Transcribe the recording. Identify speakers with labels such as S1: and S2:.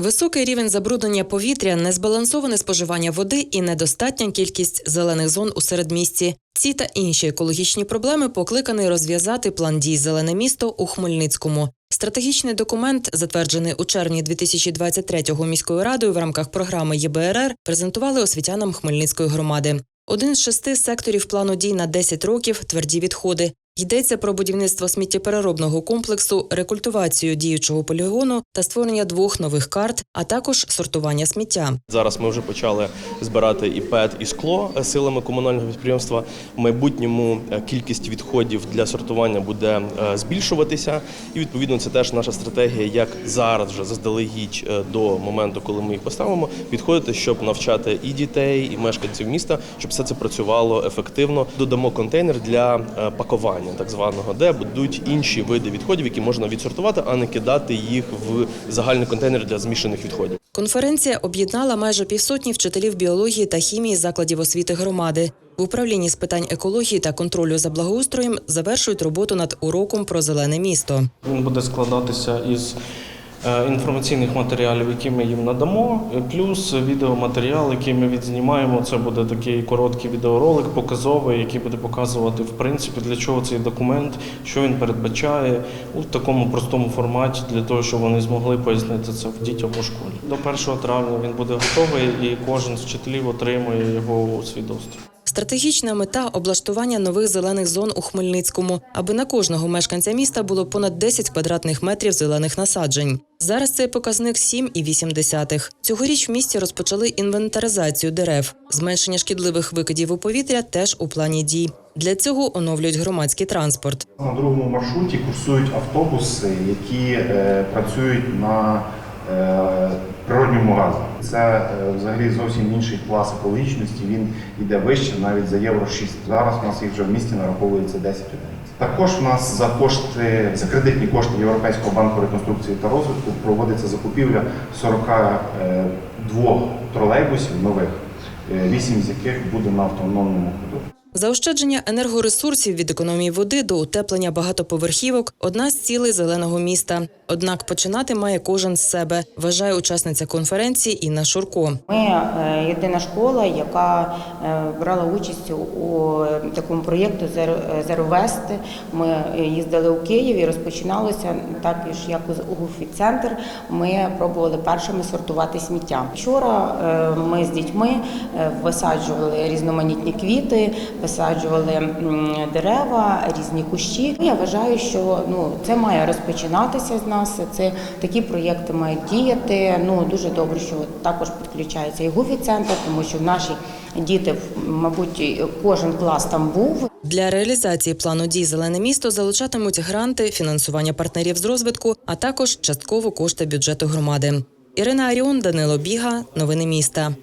S1: Високий рівень забруднення повітря, незбалансоване споживання води і недостатня кількість зелених зон у середмісті. Ці та інші екологічні проблеми покликаний розв'язати план дій Зелене місто у Хмельницькому. Стратегічний документ, затверджений у червні 2023-го міською радою в рамках програми ЄБРР, презентували освітянам Хмельницької громади. Один з шести секторів плану дій на 10 років тверді відходи. Йдеться про будівництво сміттєпереробного комплексу, рекультивацію діючого полігону та створення двох нових карт, а також сортування сміття.
S2: Зараз ми вже почали збирати і ПЕТ, і скло силами комунального підприємства. В майбутньому е, кількість відходів для сортування буде е, збільшуватися, і відповідно це теж наша стратегія, як зараз вже заздалегідь е, до моменту, коли ми їх поставимо, підходити, щоб навчати і дітей, і мешканців міста, щоб все це працювало ефективно. Додамо контейнер для е, пакування, так званого, де будуть інші види відходів, які можна відсортувати, а не кидати їх в загальний контейнер для змішаних відходів.
S1: Конференція об'єднала майже півсотні вчителів біології та хімії закладів освіти громади. В управлінні з питань екології та контролю за благоустроєм завершують роботу над уроком про зелене місто.
S3: Він буде складатися із інформаційних матеріалів, які ми їм надамо, плюс відеоматеріал, який ми відзнімаємо. Це буде такий короткий відеоролик, показовий, який буде показувати в принципі для чого цей документ, що він передбачає у такому простому форматі, для того, щоб вони змогли пояснити це в дітям у школі. До 1 травня він буде готовий, і кожен з вчителів отримує його у свій доступ.
S1: Стратегічна мета облаштування нових зелених зон у Хмельницькому, аби на кожного мешканця міста було понад 10 квадратних метрів зелених насаджень. Зараз цей показник 7,8. Цьогоріч в місті розпочали інвентаризацію дерев. Зменшення шкідливих викидів у повітря теж у плані дій. Для цього оновлюють громадський транспорт.
S4: На другому маршруті курсують автобуси, які е, працюють на природньому газі. Це е, взагалі зовсім інший клас екологічності. Він йде вище навіть за євро 6. Зараз у нас їх вже в місті нараховується 10 одиниць. Також у нас за кошти, за кредитні кошти Європейського банку реконструкції та розвитку проводиться закупівля 42 тролейбусів нових, 8 з яких буде на автономному ходу.
S1: Заощадження енергоресурсів від економії води до утеплення багатоповерхівок одна з цілей зеленого міста. Однак починати має кожен з себе, вважає учасниця конференції Інна Шурко.
S5: Ми е, єдина школа, яка е, брала участь у е, такому проєкту «Зеровест». Ми їздили у Київ і розпочиналося також як у Гуфі-центр. Ми пробували першими сортувати сміття. Вчора ми з дітьми висаджували різноманітні квіти, висаджували дерева, різні кущі. Я вважаю, що ну це має розпочинатися з нас. Це такі проєкти мають діяти. Ну дуже добре, що також підключається і Гуфі-центр, тому що наші діти, мабуть, кожен клас там був.
S1: Для реалізації плану дій зелене місто залучатимуть гранти, фінансування партнерів з розвитку, а також частково кошти бюджету громади. Ірина Аріон, Данило Біга, новини міста.